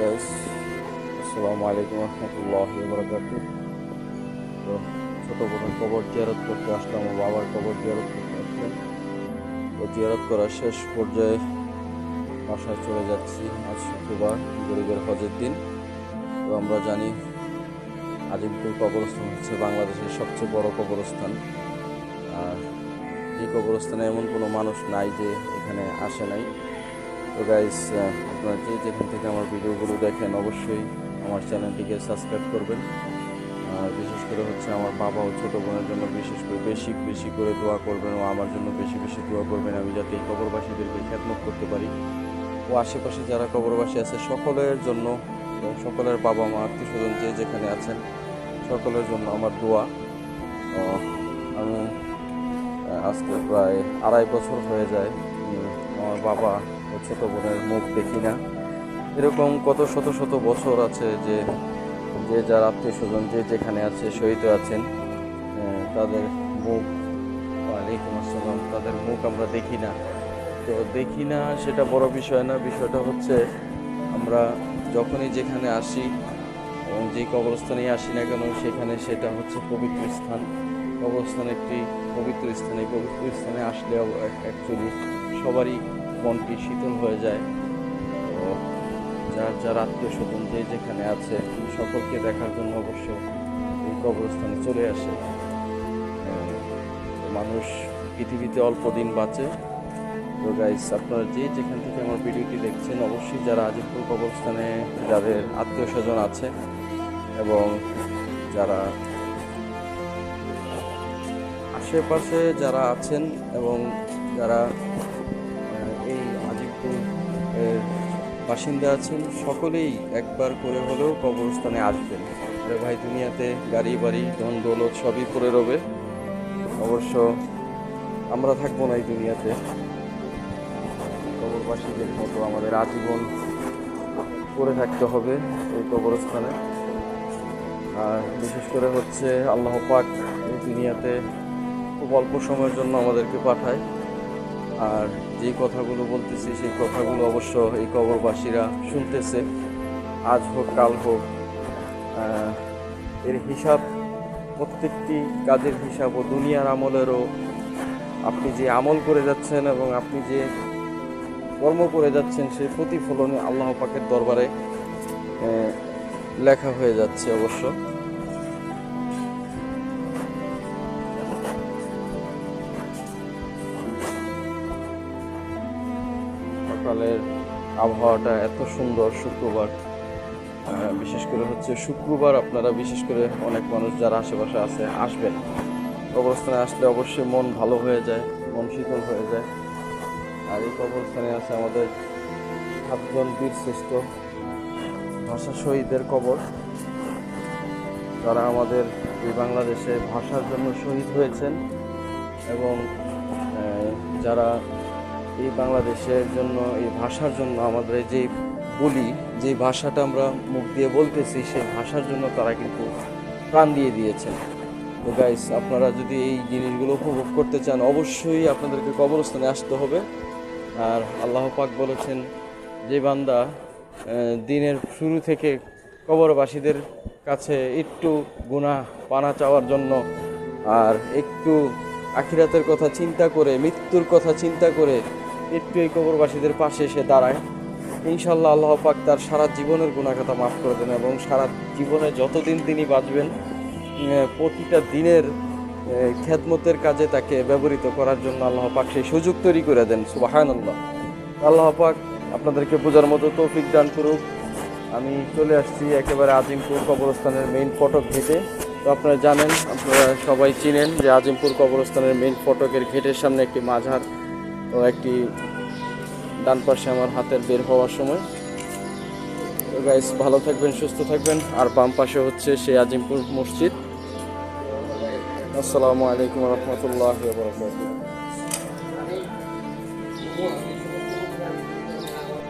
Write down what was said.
Guys আসসালামু আলাইকুম রহমতুল্লাহ তো ছোটো বোনের কবর জিয়ারত করতে আসলাম আমার বাবার কবর জিয়ারত করতে আসলাম। তো, জিয়ারত করার শেষ পর্যায়ে বাসায় চলে যাচ্ছি আজ শুক্রবার, গরিবের হজের দিন। তো, আমরা জানি আজিমপুর কবরস্থান হচ্ছে বাংলাদেশের সবচেয়ে বড় কবরস্থান। আর এই কবরস্থানে এমন কোনো মানুষ নাই যে এখানে আসে নাই। তো গাইস আপনারা যে যেখান থেকে আমার ভিডিওগুলো দেখেন, অবশ্যই আমার চ্যানেলটিকে সাবস্ক্রাইব করবেন। আর বিশেষ করে হচ্ছে আমার বাবা ও ছোটো বোনের জন্য বিশেষ করে বেশি বেশি করে দোয়া করবেন ও আমার জন্য বেশি বেশি দোয়া করবেন। আমি যাতে এই কবরবাসীদেরকে খ্যাতমত করতে পারি। ও আশেপাশে যারা কবরবাসী আছে, সকলের জন্য, সকলের বাবা মা, আত্মীয় স্বজন যে যেখানে আছেন, সকলের জন্য আমার দোয়া। আমি আজকে প্রায় আড়াই বছর হয়ে যায় আমার বাবা ছোটো বোনের মুখ দেখি না। এরকম কত শত শত বছর আছে যে যে যার আত্মীয় স্বজন যে যেখানে আছে শহীদ আছেন তাদের মুখ, ওয়ালাইকুম আসসালাম, তাদের মুখ আমরা দেখি না। তো দেখি না সেটা বড় বিষয় না, বিষয়টা হচ্ছে আমরা যখনই যেখানে আসি, এবং যে কবরস্থানে আসি না কেন, সেখানে সেটা হচ্ছে পবিত্র স্থান। কবরস্থান একটি পবিত্র স্থানে পবিত্র স্থানে আসলে অ্যাকচুয়ালি সবারই মনটি শীতল হয়ে যায়। তো যার যার আত্মীয় স্বজন যে যেখানে আছে সকলকে দেখার জন্য অবশ্য এই কবরস্থানে চলে আসে। মানুষ পৃথিবীতে অল্প দিন বাঁচে। তো গাইস আপনারা যে যেখান থেকে আমার ভিডিওটি দেখছেন, অবশ্যই যারা আজিমপুর কবরস্থানে যাদের আত্মীয় স্বজন আছে এবং যারা আশেপাশে যারা আছেন এবং যারা বাসিন্দা আছেন, সকলেই একবার করে হলেও কবরস্থানে আসবেন। ভাই, দুনিয়াতে গাড়ি, বাড়ি, ধন, দৌলত সবই পড়ে রবে। অবশ্য আমরা থাকব না এই দুনিয়াতে। কবরবাসীদের মতো আমাদের আজীবন করে থাকতে হবে এই কবরস্থানে। আর বিশেষ করে হচ্ছে আল্লাহ পাক এই দুনিয়াতে খুব অল্প সময়ের জন্য আমাদেরকে পাঠায়। আর যে কথাগুলো বলতেছি, সেই কথাগুলো অবশ্য এই কবরবাসীরা শুনতেছে। আজ হোক, কাল হোক এর হিসাব প্রত্যেকটি কাজের হিসাব ও দুনিয়ার আমলেরও আপনি যে আমল করে যাচ্ছেন এবং আপনি যে কর্ম করে যাচ্ছেন, সেই প্রতিফলনে আল্লাহ পাকের দরবারে লেখা হয়ে যাচ্ছে অবশ্য। সকালের আবহাওয়াটা এত সুন্দর শুক্রবার। বিশেষ করে হচ্ছে শুক্রবার আপনারা বিশেষ করে অনেক মানুষ যারা আশেপাশে আছে আসবেন। কবরস্থানে আসলে অবশ্যই মন ভালো হয়ে যায়, মন শীতল হয়ে যায়। আর এই কবরস্থানে আছে আমাদের সাতজন বীর শ্রেষ্ঠ ভাষা শহীদের কবর। যারা আমাদের এই বাংলাদেশে ভাষার জন্য শহীদ হয়েছেন এবং যারা এই বাংলাদেশের জন্য, এই ভাষার জন্য আমাদের যে বলি, যে ভাষাটা আমরা মুখ দিয়ে বলতেছি, সেই ভাষার জন্য তারা কিন্তু প্রাণ দিয়ে দিয়েছেন। তো গাইস আপনারা যদি এই জিনিসগুলো উপভোগ করতে চান, অবশ্যই আপনাদেরকে কবরস্থানে আসতে হবে। আর আল্লাহ পাক বলেছেন, যে বান্দা দিনের শুরু থেকে কবরবাসীদের কাছে একটু গুনাহ, পানা চাওয়ার জন্য আর একটু আখিরাতের কথা চিন্তা করে, মৃত্যুর কথা চিন্তা করে একটু এই কবরবাসীদের পাশে এসে দাঁড়ায়। ইনশাল্লাহ আল্লাহ পাক তার সারা জীবনের গুণাখাতা মাফ করে দেন এবং সারা জীবনে যতদিন তিনি বাঁচবেন প্রতিটা দিনের খেদমতের কাজে তাকে ব্যবহৃত করার জন্য আল্লাহ পাক সেই সুযোগ তৈরি করে দেন। সুবাহান আল্লাহ আল্লাহ পাক আপনাদেরকে বোঝার মতো তৌফিক দান করুক। আমি চলে আসছি একেবারে আজিমপুর কবরস্থানের মেইন ফটক ঘেটে। তো আপনারা জানেন, আপনারা সবাই চিনেন যে আজিমপুর কবরস্থানের মেইন ফটকের ঘেটের সামনে একটি মাঝার ও একটি ডান পাশে আমার হাতের বের হওয়ার সময়। তো গাইস ভালো থাকবেন, সুস্থ থাকবেন। আর বাম পাশে হচ্ছে সেই আজিমপুর মসজিদ। আসসালামু আলাইকুম রহমতুল্লাহ বরকাত